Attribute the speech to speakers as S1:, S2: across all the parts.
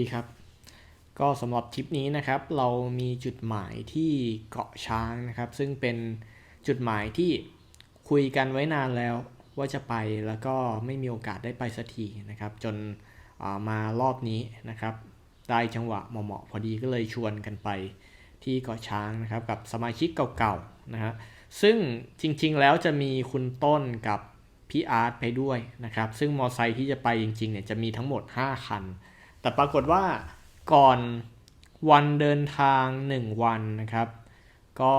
S1: ดีครับ ก็สำหรับทริปนี้นะครับ เรามีจุดหมายที่เกาะช้างนะครับ ซึ่งเป็นจุดหมายที่คุยกันไว้นานแล้วว่าจะไปแล้วก็ไม่มีโอกาสได้ไปสักทีนะครับ จนามารอบนี้นะครับ ได้จังหวะเหมาะๆพอดีก็เลยชวนกันไปที่เกาะช้างนะครับ กับสมาชิกเก่าๆนะฮะซึ่งจริงๆแล้วจะมีคุณต้นกับพี่อาร์ตไปด้วยนะครับ ซึ่งมอไซค์ที่จะไปจริงๆเนี่ยจะมีทั้งหมด 5 คัน แต่ปรากฏว่าก่อนวันเดินทาง 1 วันนะครับ ก็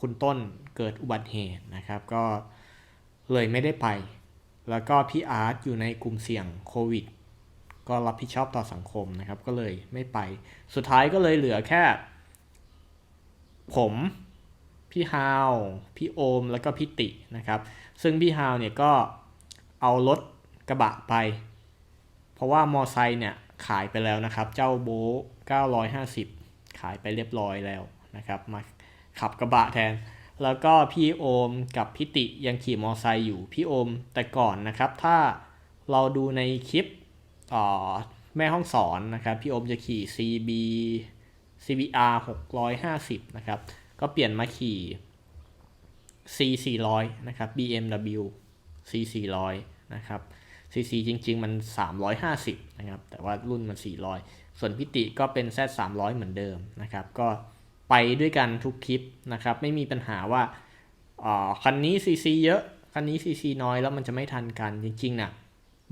S1: คุณต้นเกิดอุบัติเหตุนะครับ ก็เลยไม่ได้ไป แล้วก็พี่อาร์ตอยู่ในกลุ่มเสี่ยงโควิด ก็รับผิดชอบต่อสังคมนะครับ ก็เลยไม่ไป สุดท้ายก็เลยเหลือแค่ ผม พี่ฮาว พี่โอม แล้วก็พี่ตินะครับ ซึ่งพี่ฮาวเนี่ยก็เอารถกระบะไป เพราะว่ามอไซค์เนี่ย ขายไปแล้วนะครับ เจ้าโบ950 ขายไปเรียบร้อยแล้วนะครับมาขับกระบะแทน แล้วก็พี่โอมกับพี่ติยังขี่มอไซค์อยู่พี่โอมแต่ก่อนนะครับ ถ้าเราดูในคลิปแม่ห้องสอนนะครับ พี่โอมจะขี่ CB CBR 650 นะครับ ก็เปลี่ยนมาขี่ C 400 นะครับ BMW C 400 นะครับ CC จริง ๆ มัน 350 นะครับ แต่ว่ารุ่นมัน 400 ส่วนพิติก็เป็น Z 300 เหมือนเดิมนะครับ ก็ไปด้วยกันทุกคลิปนะครับ ไม่มีปัญหาว่าอ่าคันนี้ CC เยอะ คันนี้ CC น้อยแล้วมันจะไม่ทันกันจริงๆนะ่ะ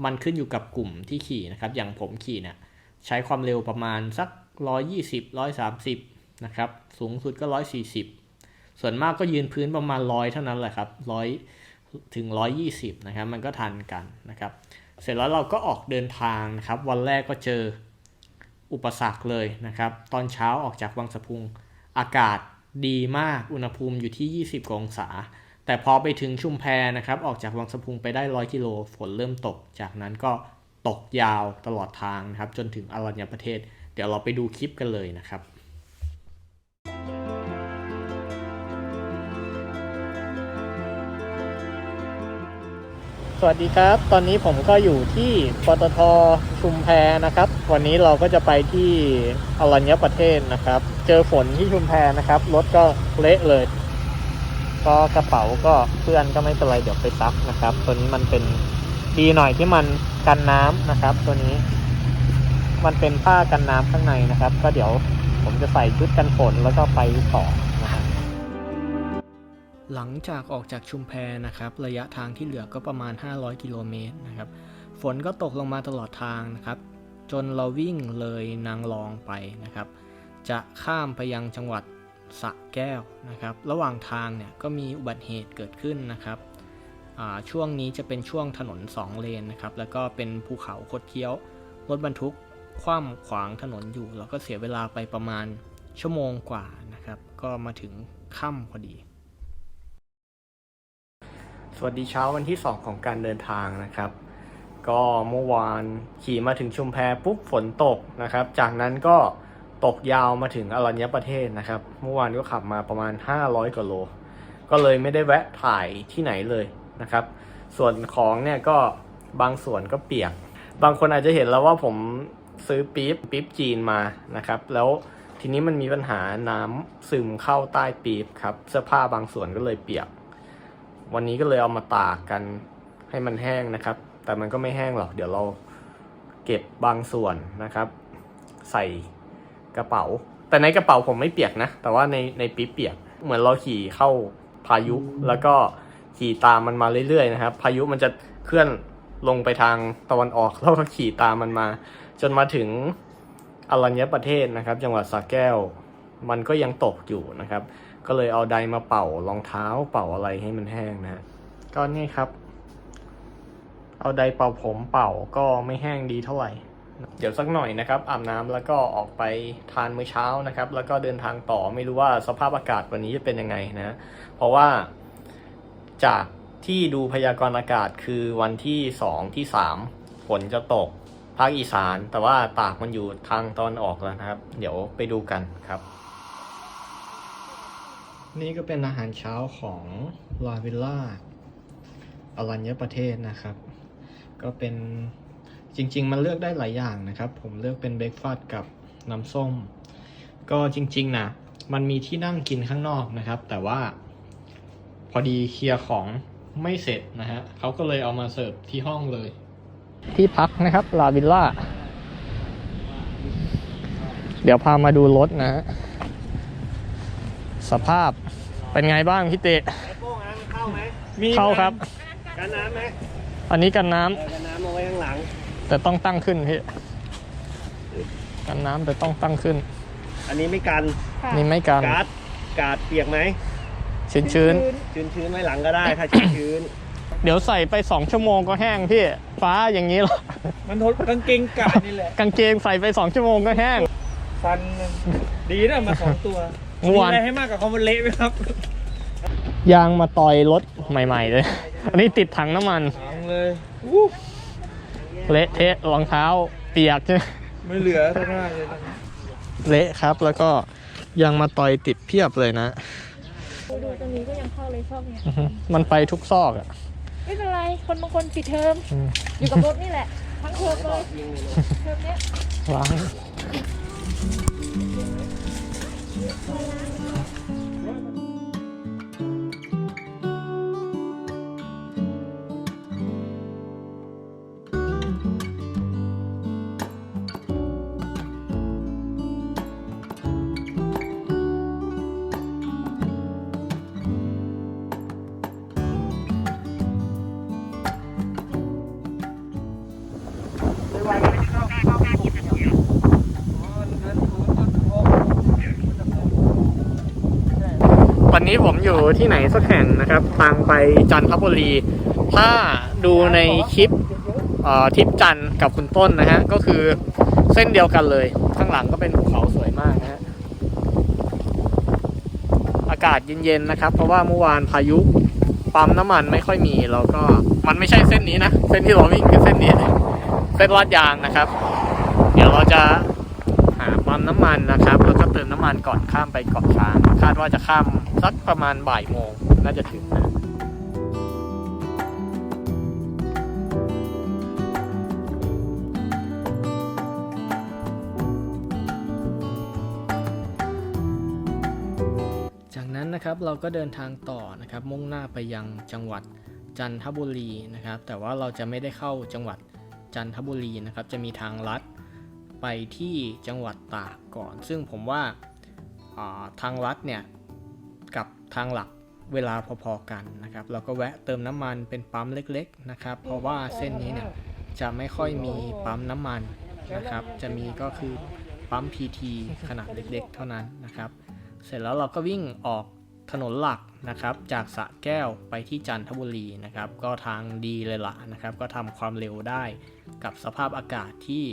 S1: มันขึ้นอยู่กับกลุ่มที่ขี่นะครับ อย่างผมขี่เนี่ยใช้ความเร็วประมาณสัก 120 130 นะครับ สูงสุดก็ 140 ส่วนมากก็ยืนพื้นประมาณ 100 เท่านั้นแหละครับ 100 ถึง 120 นะครับ มันก็ทันกันนะครับ เสร็จแล้วเราก็ออกเดินทางนะครับ วันแรกก็เจออุปสรรคเลยนะครับ ตอนเช้าออกจากวังสะพุงอากาศดีมากอุณหภูมิอยู่ที่ 20 องศา แต่พอไปถึงชุมแพนะครับ ออกจากวังสะพุงไปได้ 100 กิโลฝนเริ่มตก จากนั้นก็ตกยาวตลอดทางนะครับ จนถึงอรัญญประเทศ เดี๋ยวเราไปดูคลิปกันเลยนะครับ สวัสดีครับ ตอนนี้ผมก็อยู่ที่ปตทชุมแพนะครับ วันนี้เราก็จะไปที่อรัญญประเทศนะครับ เจอฝนที่ชุมแพนะครับรถก็เละเลย ก็กระเป๋าก็เพื่อนก็ไม่เป็นไรเดี๋ยวไปซักนะครับ ตัวนี้มันเป็นดีหน่อยที่มันกันน้ำนะครับ ตัวนี้ มันเป็นผ้ากันน้ำข้างในนะครับ ก็เดี๋ยวผมจะใส่ชุดกันฝนแล้วก็ไปต่อ หลังจากออกจากชุมแพนะครับ ระยะทางที่เหลือก็ประมาณ 500 กิโลเมตรนะครับ ฝนก็ตกลงมาตลอดทางนะครับ จนเราวิ่งเลยนางรองไปนะครับ จะข้ามไปยังจังหวัดสะแก้วนะครับ ระหว่างทางเนี่ยก็มีอุบัติเหตุเกิดขึ้นนะครับช่วงนี้จะเป็นช่วงถนน 2 เลนนะครับ แล้วก็เป็นภูเขาคดเคี้ยว รถบรรทุกคว่ำขวางถนนอยู่ แล้วก็เสียเวลาไปประมาณชั่วโมงกว่านะครับ ก็มาถึงค่ำพอดี สวัสดีเช้าวันที่ 2 ของการเดินทางนะครับ ก็เมื่อวานขี่มาถึงชุมแพปุ๊บฝนตกนะครับ จากนั้นก็ตกยาวมาถึงอรัญญประเทศนะครับ เมื่อวานก็ขับมาประมาณ 500กว่าโล ก็เลยไม่ได้แวะถ่ายที่ไหนเลยนะครับ ส่วนของเนี่ยก็บางส่วนก็เปียก บางคนอาจจะเห็นแล้วว่าผมซื้อปี๊บปี๊บจีนมานะครับ แล้วทีนี้มันมีปัญหาน้ำซึมเข้าใต้ปี๊บครับเสื้อผ้าบางส่วนก็เลยเปียก วันนี้ก็เลยเอามาตากกันให้มันแห้งนะครับ แต่มันก็ไม่แห้งหรอก เดี๋ยวเราเก็บบางส่วนนะครับ ใส่กระเป๋า แต่ในกระเป๋าผมไม่เปียกนะ แต่ว่าในในปี๊บเปียก เหมือนเราขี่เข้าพายุ แล้วก็ขี่ตามมันมาเรื่อยๆนะครับ พายุมันจะเคลื่อนลงไปทางตะวันออก แล้วก็ขี่ตามมันมา จนมาถึงอรัญญประเทศนะครับ จังหวัดสระแก้ว มันก็ยังตกอยู่นะครับ ก็เลยเอาไดมาเป่ารองเท้าเป่าอะไรให้มันแห้งนะก็นี่ครับ เอาไดเป่าผมเป่าก็ไม่แห้งดีเท่าไหร่ เดี๋ยวสักหน่อยนะครับ อาบน้ำแล้วก็ออกไปทานมื้อเช้านะครับ แล้วก็เดินทางต่อไม่รู้ว่าสภาพอากาศวันนี้จะเป็นยังไงนะ เพราะว่าจากที่ดูพยากรณ์อากาศคือวันที่สองที่สามฝนจะตกภาคอีสาน แต่ว่าตากมันอยู่ทางตอนออกแล้วนะครับ เดี๋ยวไปดูกันครับ นี่ก็เป็นอาหารเช้าของลาวิลล่าอรัญญประเทศนะครับ ก็เป็นจริง ๆ มันเลือกได้หลายอย่างนะครับ ผมเลือกเป็นเบรกฟาสต์กับน้ำส้ม ก็จริง ๆนะมันมีที่นั่งกินข้างนอกนะครับ แต่ว่าพอดีเคลียร์ของไม่เสร็จนะฮะเขาก็เลยเอามาเสิร์ฟที่ห้องเลย ที่พักนะครับลาวิลล่า เดี๋ยวพามาดูรถนะฮะ สภาพเป็นไงบ้างพี่เตะ
S2: ไอโป้งน้ำเข้าไหม
S1: เข้าครับ
S2: กันน้ำไหม
S1: อันนี้กันน้ำ
S2: เออกันน้ำเอาไว้ข้างหลัง
S1: แต่ต้องตั้งขึ้นพี่กันน้ำแต่ต้องตั้งขึ้น
S2: อันนี้ไม่กัน
S1: นี่ไม่กัน
S2: การ์ดการ์ดเปียกไหม
S1: ชื้นชื้น
S2: ชื้นชื้นๆไว้หลังก็ได้ถ้าชื้นชื้น
S1: ๆเดี๋ยวใส่ไปสองชั่วโมงก็แห้งพี่ฟ้าอย่างนี้หรอ
S3: มันทดกางเกงกาดนี่แหละ
S1: กางเกงใส่ไปสองชั่วโมงก็แห้ง
S3: ฟันมันดีนะมาสองตัว
S1: เมื่อ
S3: มี
S1: วาน
S3: อะไรให้มากกว่าคอมมันเละไหมครับ
S1: ยางมาต่อยรถใหม่ๆเลย อันนี้ติดถังน้ำมัน
S3: ถังเลยอู้
S1: เละเทะรองเท้าเปียกใช่ไหม
S3: ไม่เหลือสักหน้าเลยตอนนี้
S1: เละครับ แล้วก็ยางมาต่อยติดเพียบเลยนะ
S4: ดูดูตรงนี้ก็ยังเข้าเลยชอบเนี่ย
S1: อือฮึมันไปทุกซอกอะ
S4: ไม่เป็นไรคนบางคนปิดเทอม
S1: อืม
S4: อยู่กับรถนี่แหละทั้งเทอมเลยเทอมเนี้ย
S1: ล้าง Yeah. อยู่ที่ไหนสักแห่งนะครับทางไปจันทบุรี ถ้าดูในคลิปทริปจันทร์กับคุณต้นนะฮะ ก็คือเส้นเดียวกันเลย ข้างหลังก็เป็นภูเขาสวยมากนะฮะ อากาศเย็นๆนะครับ เพราะว่าเมื่อวานพายุปั๊มน้ำมันไม่ค่อยมีแล้วก็มันไม่ใช่เส้นนี้นะ เส้นที่เราวิ่งคือเส้นนี้ เส้นลาดยางนะครับ เดี๋ยวเราจะ ปั๊มน้ำมันนะครับแล้วก็เติมน้ำมันก่อนข้ามไปเกาะช้างคาดว่าจะข้ามสักประมาณบ่ายโมงน่าจะถึงนะจากนั้นนะครับเราก็เดินทางต่อนะครับมุ่งหน้าไปยังจังหวัดจันทบุรีนะครับ แต่ว่าเราจะไม่ได้เข้าจังหวัดจันทบุรีนะครับ จะมีทางลัด ไปที่จังหวัดตากก่อน ซึ่งผมว่าาทางลัดเนี่ยกับทางหลักเวลาพอๆกันนะครับเราก็แวะเติมน้ำมันเป็นปั๊มเล็กๆนะครับ เพราะว่าเส้นนี้เนี่ยจะไม่ค่อยมีปั๊มน้ำมันนะครับ จะมีก็คือปั๊ม PT ขนาดเล็กๆ เท่านั้นนะครับ เสร็จแล้วเราก็วิ่งออกถนนหลักนะครับ จากสะแก้วไปที่จันทบุรีนะครับ ก็ทางดีเลยละนะครับ ก็ทำความเร็วได้กับสภาพอากาศที่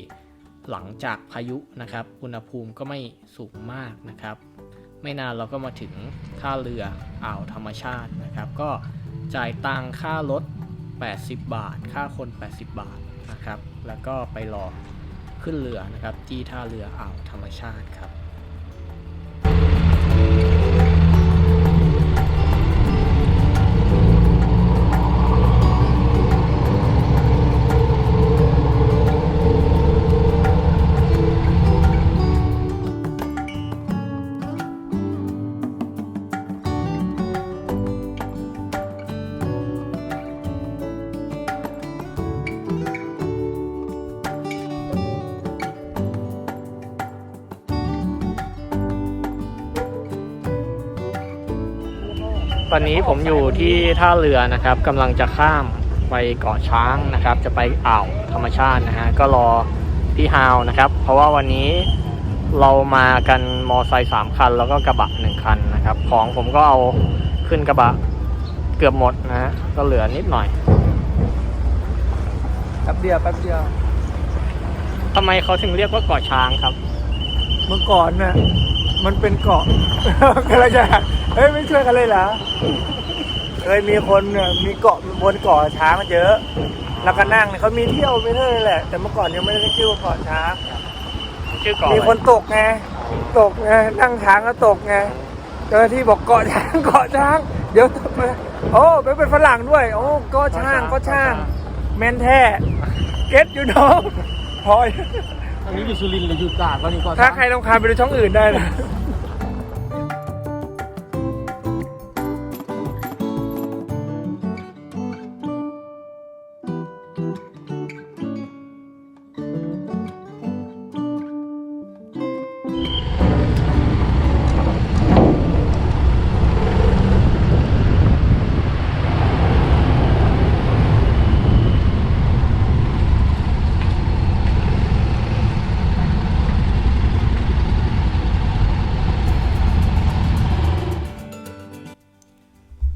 S1: หลังจากพายุนะครับ อุณหภูมิก็ไม่สูงมากนะครับ ไม่นานเราก็มาถึงท่าเรืออ่าวธรรมชาตินะครับ ก็จ่ายตังค่ารถ 80 บาท ค่าคน 80 บาทนะครับ แล้วก็ไปรอขึ้นเรือนะครับ ที่ท่าเรืออ่าวธรรมชาติครับ อนนี้ผมอยู่ที่ท่าเรือนะครับกำลังจะข้ามไปเกาะช้างนะครับ จะไปอ่าวธรรมชาตินะฮะก็รอพี่ฮาวนะครับ เพราะว่าวันนี้เรามากันมอไซค์สามคัน แล้วก็กระบะหนึ่งคันนะครับ ของผมก็เอาขึ้นกระบะเกือบหมดนะฮะก็เหลือนิดหน่อย
S3: แป๊บเดียวแป๊บเดียว
S1: ทำไมเขาถึงเรียกว่าเกาะช้างครับ
S3: เมื่อก่อนน่ะมันเป็นเกาะ ก็เลยจะ เฮ้ยไม่ช่วยกันเลยเหรอ เคยมีคนเนี่ยมีเกาะบนเกาะช้างเยอะ แล้วก็นั่งเนี่ยเขามีเที่ยวไม่เท่าไหร่แหละ แต่เมื่อก่อนยังไม่ได้ชื่อว่าเกาะช้าง
S1: ชื่อเกาะ
S3: มี
S1: อะไร
S3: คนตกไง ตกไงนั่งช้างก็ตกไง เจ้าหน้าที่บอกเกาะช้างเกาะช้าง เดี๋ยวตกไปโอ้ไม่เป็นฝรั่งด้วย โอ้เก็ช้างเก็ช้าง แม่นแท้ เก็ตอยู่น้องพอย
S2: อันนี้อยู่สุรินทร์หรืออยู่ตราดวะนี่ก่อน
S3: ถ้าใครต้องคาญไปดูช่องอื่นได้นะ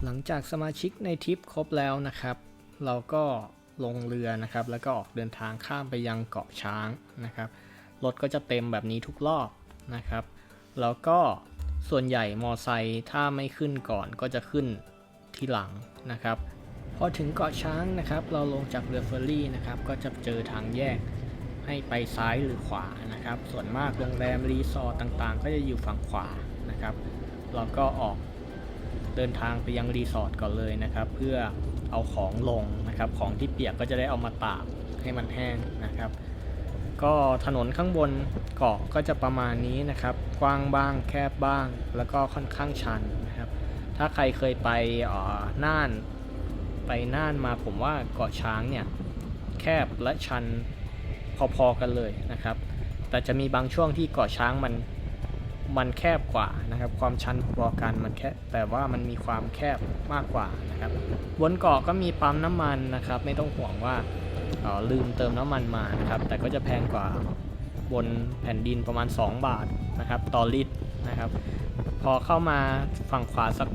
S1: หลังจากสมาชิกในทริปครบแล้วนะครับ เราก็ลงเรือนะครับ แล้วก็ออกเดินทางข้ามไปยังเกาะช้างนะครับรถก็จะเต็มแบบนี้ทุกรอบนะครับ แล้วก็ส่วนใหญ่มอไซค์ถ้าไม่ขึ้นก่อนก็จะขึ้นที่หลังนะครับ พอถึงเกาะช้างนะครับ เราลงจากเรือเฟอร์รี่นะครับ ก็จะเจอทางแยกให้ไปซ้ายหรือขวานะครับ ส่วนมากโรงแรมรีสอร์ทต่างๆ ก็จะอยู่ฝั่งขวานะครับ เราก็ออก เดินทางไปยังรีสอร์ทก่อนเลยนะครับ เพื่อเอาของลงนะครับ ของที่เปียกก็จะได้เอามาตากให้มันแห้งนะครับ ก็ถนนข้างบนเกาะก็จะประมาณนี้นะครับ กว้างบ้างแคบบ้าง แล้วก็ค่อนข้างชันนะครับ ถ้าใครเคยไปอ่อน่าน ไปน่านมาผมว่าเกาะช้างเนี่ยแคบและชันพอๆกันเลยนะครับ แต่จะมีบางช่วงที่เกาะช้างมัน มันแคบกว่านะครับ ความชันพอกันมันแค่แต่ว่ามันมีความแคบมากกว่านะครับบนเกาะก็มีปั๊มน้ำมันนะครับ ไม่ต้องห่วงว่าออลืมเติมน้ำมันมานะครับ แต่ก็จะแพงกว่าบนแผ่นดินประมาณ 2 บาทนะครับต่อลิตรนะครับ พอเข้ามาฝั่งขวาสัก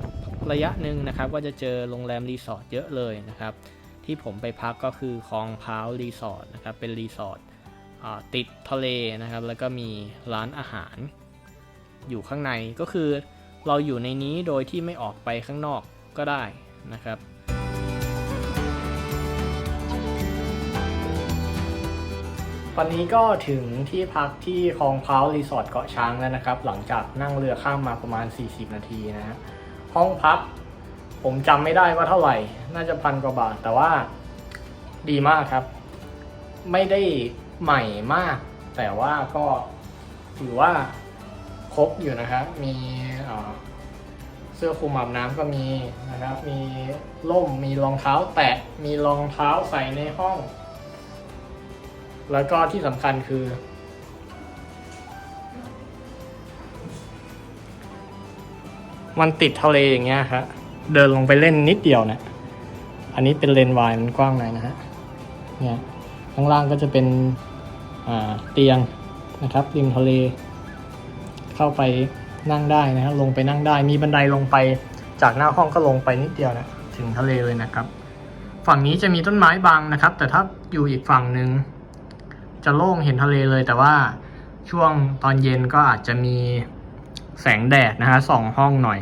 S1: ระยะหนึ่งนะครับ ก็จะเจอโรงแรมรีสอร์ทเยอะเลยนะครับ ที่ผมไปพักก็คือคลองพาวรีสอร์ทนะครับเป็นรีสอร์ทติดทะเลนะครับ แล้วก็มีร้านอาหาร อยู่ข้างในก็คือ เราอยู่ในนี้โดยที่ไม่ออกไปข้างนอกก็ได้นะครับ ตอนนี้ก็ถึงที่พักที่คลองพร้าวรีสอร์ทเกาะช้างแล้วนะครับ หลังจากนั่งเรือข้ามมาประมาณ 40 นาทีนะฮะห้องพักผมจำไม่ได้ว่าเท่าไหร่ น่าจะพันกว่าบาท แต่ว่าดีมากครับ ไม่ได้ใหม่มาก แต่ว่าก็ถือว่า ครบอยู่นะครับ มีเสื้อคลุมอาบน้ำก็มีนะครับ มีร่ม มีรองเท้าแตะ มีรองเท้าใส่ในห้อง แล้วก็ที่สำคัญคือ มันติดทะเลอย่างเงี้ยครับเดินลงไปเล่นนิดเดียวเนะ อันนี้เป็นเลนวายมันกว้างหน่อยนะฮะ เนี่ย ข้างล่างก็จะเป็นเตียงนะครับริมทะเล เข้าไปนั่งได้นะครับลงไปนั่งได้ มีบันไดลงไป จากหน้าห้องก็ลงไปนิดเดียวนะถึงทะเลเลยนะครับ ฝั่งนี้จะมีต้นไม้บังนะครับ แต่ถ้าอยู่อีกฝั่งหนึ่งจะโล่งเห็นทะเลเลย แต่ว่าช่วงตอนเย็นก็อาจจะมีแสงแดดนะฮะส่องห้องหน่อย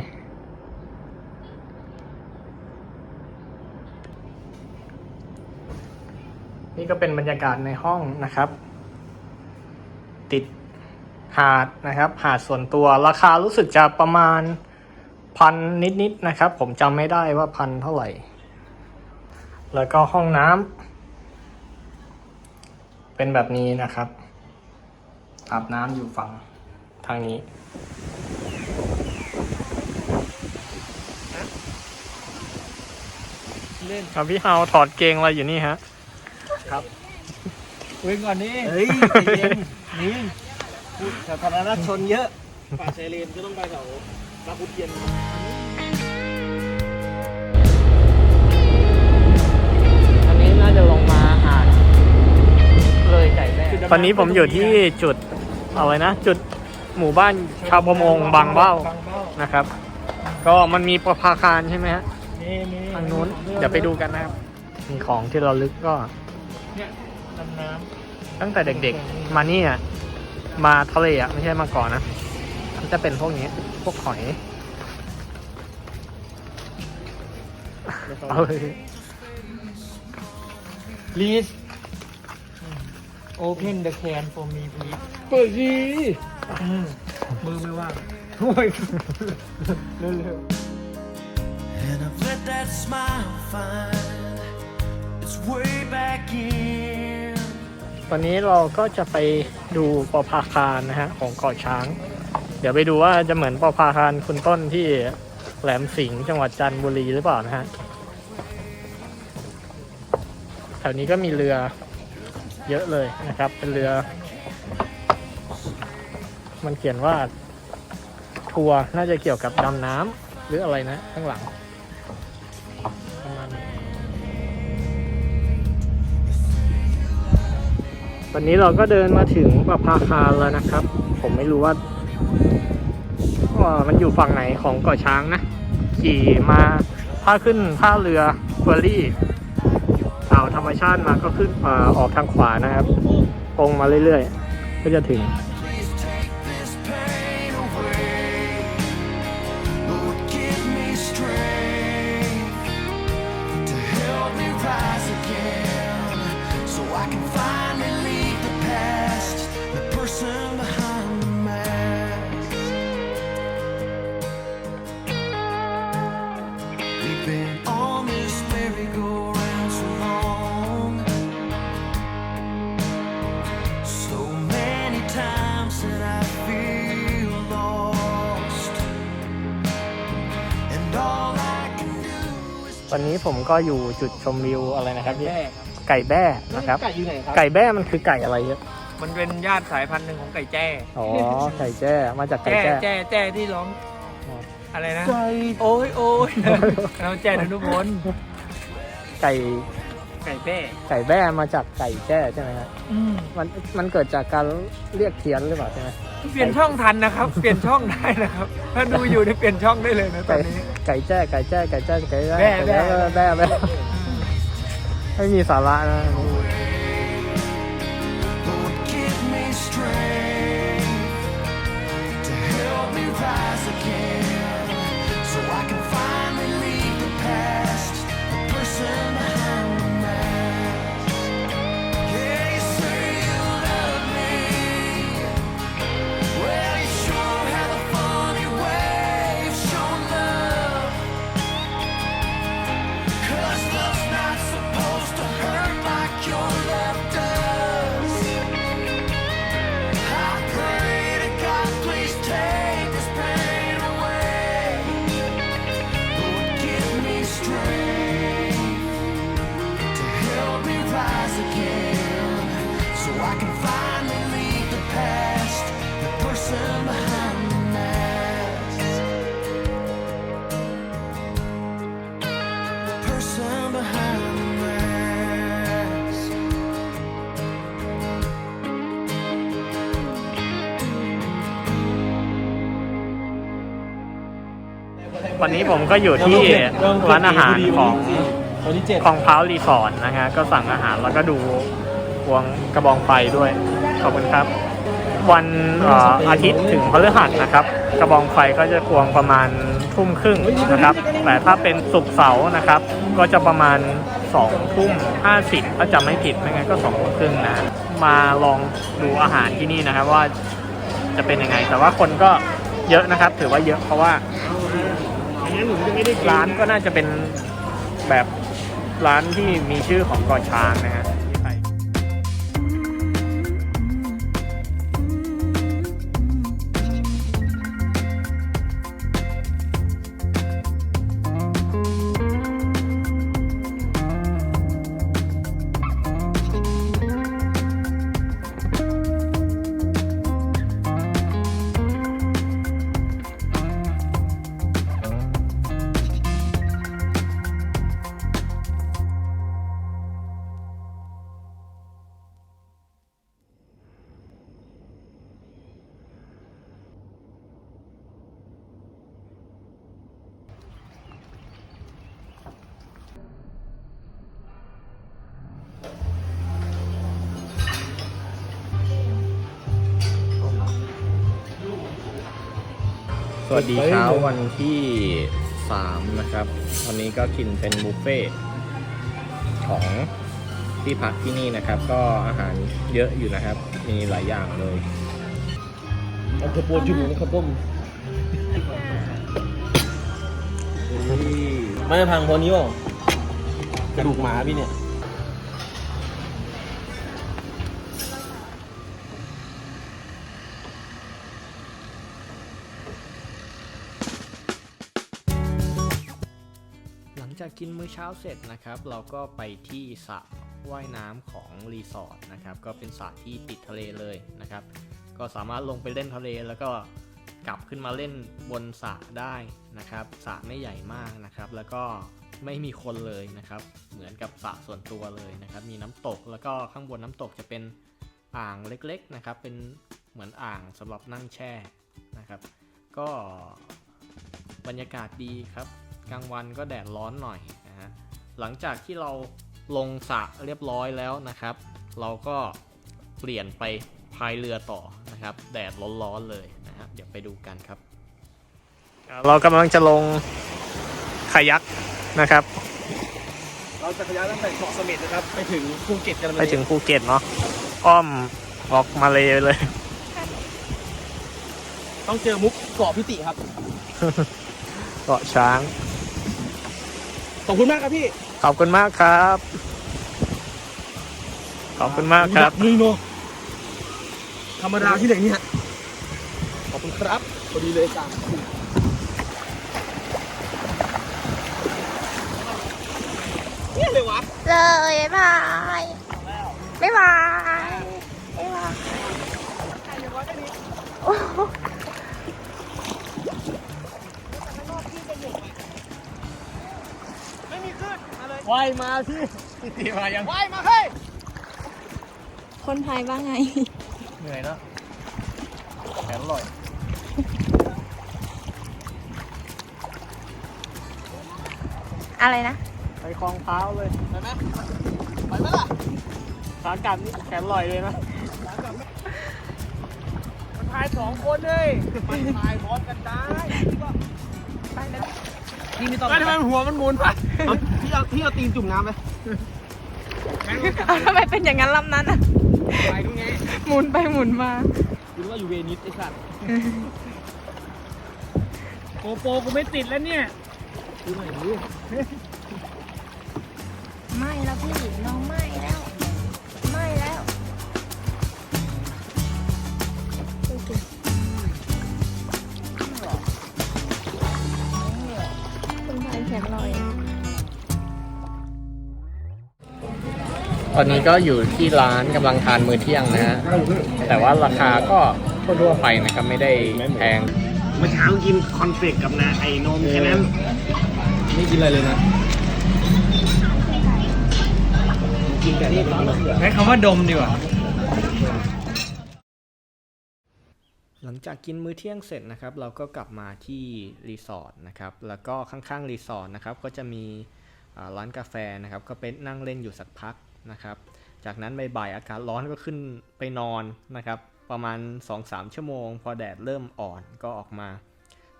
S1: นี่ก็เป็นบรรยากาศในห้องนะครับ ติด หาดนะครับ หาดส่วนตัวราคารู้สึกจะประมาณพันนิดๆนะครับ ผมจำไม่ได้ว่าพันเท่าไหร่ แล้วก็ห้องน้ำเป็นแบบนี้นะครับอาบน้ำอยู่ฝั่งทางนี้
S3: เล่น
S1: ครับพี่เฮาถอดเกงอะไรอยู่นี่ฮะ
S3: เว้นก่อนนี่
S2: เฮ้ยใจเย็นนี่ สาธารณชนเยอะ ป่าชายเลนก็ต้องไปแถวบางขุนเทียน
S1: อันนี้น่าจะลงมาหาดเลยไก่แม่ตอนนี้ผมอยู่ที่จุดอะไรนะ จุดหมู่บ้านชาวประมงบางเบ้า
S3: บางเบ้า
S1: นะครับ ก็มันมีประภาคารใช่ไหมฮะ
S3: นี่มี
S1: ทางนู้นเดี๋ยวไปดูกันนะครับ มีของที่เราลึกก็
S3: เนี่ยดำน้
S1: ตั้งแต่เด็กๆมานี่อะ มาทะเลอะ ไม่ใช่มาก่อนนะมันจะเป็นพวกนี้ พวกหอยเอาเลยำ
S3: please open the can for me please
S1: เปิดดี
S3: มือไม่ว่างโอ้ยเร็ว
S5: And I've let that smile find its
S2: was way back in.
S1: วันนี้เราก็จะไปดูปอพาคารนะฮะของเกาะช้าง เดี๋ยวไปดูว่าจะเหมือนปอพาคารคุณต้นที่แหลมสิงห์จังหวัดจันทบุรีหรือเปล่านะฮะแถวนี้ก็มีเรือเยอะเลยนะครับ เป็นเรือ มันเขียนว่าทัวร์น่าจะเกี่ยวกับดำน้ำหรืออะไรนะข้างหลัง วันนี้เราก็เดินมาถึงประภาคารแล้วนะครับ ผมไม่รู้ว่าว่ามันอยู่ฝั่งไหนของเกาะช้างนะ ขี่มาถ้าขึ้นท่าเรือเฟอร์รี่อ่าวธรรมชาติมาก็ขึ้นอออกทางขวานะครับตรงมาเรื่อยๆ ก็จะถึง วันนี้ผมก็อยู่จุดชมวิวอะไรนะครับพี่ไก่แบ้นะครับ
S2: ไก่อยู่ไหนครับ
S1: ไก่แบ้มันคือไก่อะไรเนี่ย
S3: มันเป็นญาติสายพันธุ์หนึ่งของไก่แจ้
S1: อ๋อไก่แจ้มาจากไก่
S3: แจ้
S1: แจ้
S3: แจ้แจ้ที่ร้อง
S1: อ๋อ
S3: อะไรนะ
S2: ไก่
S3: โอ้ยโอ้ยเราแจ้ธนุพล
S1: ไก่
S3: ไก่แบ้
S1: ไก่แบ้มาจากไก่แจ้ใช่ไหมครับมันมันเกิดจากการเรียกเทียนหรือเปล่าใช่ไหม
S3: เปลี่ยนช่องทันนะครับ เปลี่ยนช่องได้นะครับ ถ้าดูอยู่นี่เปลี่ยนช่องได้เลยนะตอ
S1: ไก่
S3: นนี้
S1: ไก่แจ้ไก่แจ้ไก่แจ้ไก่แจ้
S3: แบ้แบ้
S1: แบ้แบ้แบ้ไม่มีสาระนะ วันนี้ผมก็อยู่ที่ร้านอาหารของ
S2: วันที่เจ็ด
S1: คลองพร้าวรีสอร์ทนะฮะ ก็สั่งอาหารแล้วก็ดูวงกระบองไฟด้วย ขอบคุณครับ วันอาทิตย์ถึงพฤหัสนะครับ กระบองไฟก็จะควงประมาณทุ่มครึ่งนะครับ แต่ถ้าเป็นศุกร์เสาร์นะครับ ก็จะประมาณ2ทุ่ม50ถ้าจำไม่ผิดไม่งั้นก็2ทุ่มครึ่งนะ มาลองดูอาหารที่นี่นะครับว่าจะเป็นยังไง แต่ว่าคนก็เยอะนะครับ ถือว่าเยอะเพราะว่า ร้านก็น่าจะเป็นแบบร้านที่มีชื่อของเกอช้างนะฮะ วัสดีเช้าวันที่สามนะครับวันนี้ก็กินเป็นบุฟเฟ่ต์ของที่พักที่นี่นะครับ ก็อาหารเยอะอยู่นะครับ มีหลายอย่างเลย
S2: เอากระโปรงจุ่มในข้าวต้มไม่พังเพราะนี้เปล่ากระดูกหมาพี่เนี่ย
S1: จากกินมื้อเช้าเสร็จนะครับ เราก็ไปที่สระว่ายน้ำของรีสอร์ทนะครับก็เป็นสระที่ติดทะเลเลยนะครับ ก็สามารถลงไปเล่นทะเลแล้วก็กลับขึ้นมาเล่นบนสระได้นะครับสระไม่ใหญ่มากนะครับ แล้วก็ไม่มีคนเลยนะครับ เหมือนกับสระส่วนตัวเลยนะครับ มีน้ำตกแล้วก็ข้างบนน้ำตกจะเป็นอ่างเล็กๆนะครับ เป็นเหมือนอ่างสำหรับนั่งแช่นะครับ ก็บรรยากาศดีครับ กลางวันก็แดดร้อนหน่อยนะฮะหลังจากที่เราลงสระเรียบร้อยแล้วนะครับ เราก็เปลี่ยนไปพายเรือต่อนะครับ แดดร้อนๆเลยนะฮะเดี๋ยวไปดูกันครับ เรากำลังจะลงคายักนะครับ
S3: เราจะขยันตั้งแต่เกาะเสม็ดนะครับ ไปถึงภูเก็ตกัน
S1: ไปถึงภูเก็ตเนาะอ้อมออกมาเลยเลย
S3: ต้องเจอมุกเกาะพิติครับ
S1: เกาะช้าง
S3: ขอบคุณมากครับพี่
S1: ขอบคุณมากครับ ขอบคุณมากครับ
S3: นี่โนธรรมดาที่ไหนเนี่ยขอบคุณครับพอดีเลยจ้าเนี่ยเลยวะ
S4: เลยบายบ๊ายบายบ๊ายบาย
S3: ว่ายมาสิตีมายังว่ายมาให้
S4: คนไทยว่าไง
S3: เหนื่อยแล้วแขนอร่อย
S4: อะไรนะ
S1: ไปคลองพร้าวเลย
S3: ไปไหมไปไหมล่ะ
S1: ขากลับนี่แขนลอยเลยนะ
S3: มันพายสองคนเลยมันพายพร้อมกันได้พี่ไม่ต้องทำไมหัวมันหมุนไป พี่เอาพี่เอาตีนจุ่มน้ำไป
S4: ทำไมเป็นอย่างนั้นลำนั้นอะ
S3: ไปดูไง
S4: หมุนไปหมุนมา
S3: คิดว่าอยู่เวนิสไอ้สัตว์โกโปรกูไม่ติดแล้วเนี่ยดูหน่อยดิ
S4: อนนี้
S1: ก็อยู่ที่ร้านกำลังทานมื้อเที่ยงนะฮะ แต่ว่าราคาก็ทั่วๆไปนะครับไม่ได้แพง
S3: เมื่อเช้ากินคอนเฟลกกับนาไอ้นมแค่นั้นไม่กินอะไรเลยนะกินแต่นี่ใช้คำว่าดมดีกว่า
S1: หลังจากกินมื้อเที่ยงเสร็จนะครับ เราก็กลับมาที่รีสอร์ทนะครับ แล้วก็ข้างๆรีสอร์ทนะครับก็จะมีอ่าร้านกาแฟนะครับ ก็ไปนั่งเล่นอยู่สักพัก นะครับ จากนั้นบ่ายๆอากาศร้อนก็ขึ้นไปนอนนะครับ ประมาณ 2-3 ชั่วโมง พอแดดเริ่มอ่อนก็ออกมา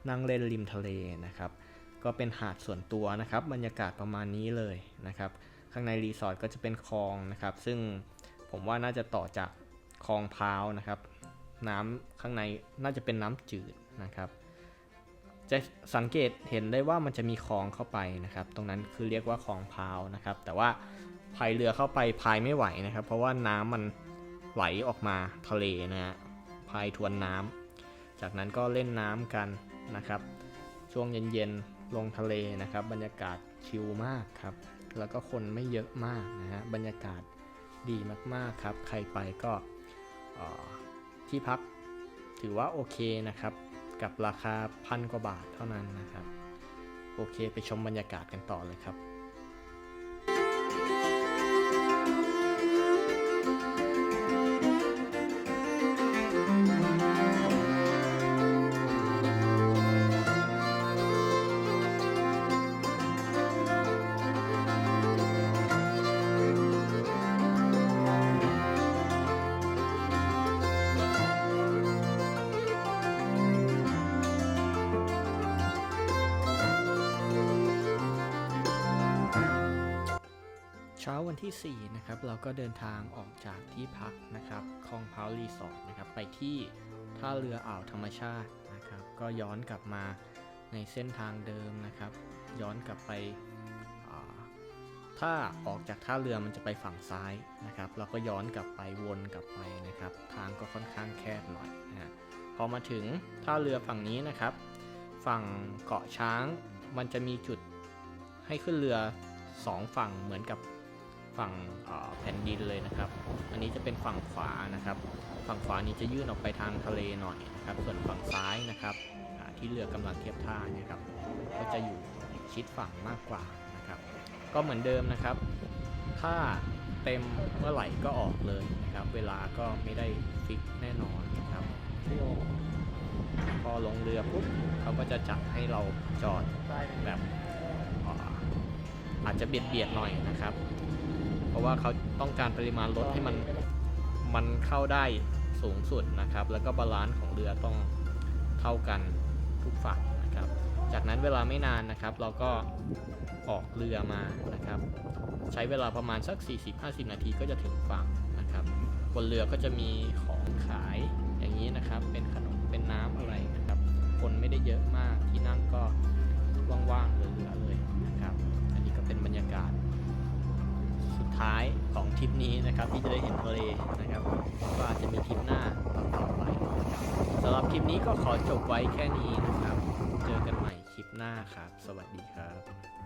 S1: นั่งเล่นริมทะเลนะครับ ก็เป็นหาดส่วนตัวนะครับ บรรยากาศประมาณนี้เลยนะครับ ข้างในรีสอร์ทก็จะเป็นคลองนะครับ ซึ่งผมว่าน่าจะต่อจากคลองพาวนะครับ น้ำข้างในน่าจะเป็นน้ำจืดนะครับ จะสังเกตเห็นได้ว่ามันจะมีคลองเข้าไปนะครับ ตรงนั้นคือเรียกว่าคลองพาวนะครับ แต่ว่า พายเรือเข้าไปพายไม่ไหวนะครับ เพราะว่าน้ำมันไหลออกมาทะเลนะฮะพายทวนน้ำจากนั้นก็เล่นน้ำกันนะครับ ช่วงเย็นๆลงทะเลนะครับ บรรยากาศชิลมากครับ แล้วก็คนไม่เยอะมากนะฮะบรรยากาศดีมากๆครับ ใครไปก็ที่พักถือว่าโอเคนะครับ กับราคาพันกว่าบาทเท่านั้นนะครับ โอเคไปชมบรรยากาศกันต่อเลยครับ เช้าวันที่ 4 นะครับ เราก็เดินทางออกจากที่พักนะครับคลองพาวรีสอร์ทนะครับ ไปที่ท่าเรืออ่าวธรรมชาตินะครับ ก็ย้อนกลับมาในเส้นทางเดิมนะครับ ย้อนกลับไปถ้าออกจากท่าเรือมันจะไปฝั่งซ้ายนะครับ เราก็ย้อนกลับไปวนกลับไปนะครับ ทางก็ค่อนข้างแคบหน่อยนะฮะพอมาถึงท่าเรือฝั่งนี้นะครับ ฝั่งเกาะช้างมันจะมีจุดให้ขึ้นเรือสองฝั่งเหมือนกับ ฝั่งแผ่นดินเลยนะครับ อันนี้จะเป็นฝั่งขวานะครับ ฝั่งขวานี้จะยื่นออกไปทางทะเลหน่อยนะครับ ส่วนฝั่งซ้ายนะครับที่เรือกำลังเทียบท่าเนี่ยครับ ก็จะอยู่ชิดฝั่งมากกว่านะครับ ก็เหมือนเดิมนะครับ ถ้าเต็มเมื่อไหร่ก็ออกเลยนะครับ เวลาก็ไม่ได้ฟิกแน่นอนนะครับพอลงเรือปุ๊บเขาก็จะจัดให้เราจอดแบบอาจจะเบียดเบียดหน่อยนะครับ เพราะว่าเขาต้องการปริมาณรถให้มันมันเข้าได้สูงสุดนะครับ แล้วก็บาลานซ์ของเรือต้องเท่ากันทุกฝั่งนะครับ จากนั้นเวลาไม่นานนะครับ เราก็ออกเรือมานะครับ ใช้เวลาประมาณสัก 40-50 นาทีก็จะถึงฝั่งนะครับบนเรือก็จะมีของขายอย่างนี้นะครับ เป็นขนมเป็นน้ำอะไรนะครับ คนไม่ได้เยอะมากที่นั่งก็ว่างๆเหลือๆเลยนะครับ อันนี้ก็เป็นบรรยากาศ ท้ายของทริปนี้นะครับ ที่จะได้เห็นทะเลนะครับก็อาจจะมีทริปหน้าต่อไปนะครับสำหรับคลิปนี้ก็ขอจบไว้แค่นี้นะครับ เจอกันใหม่คลิปหน้าครับ สวัสดีครับ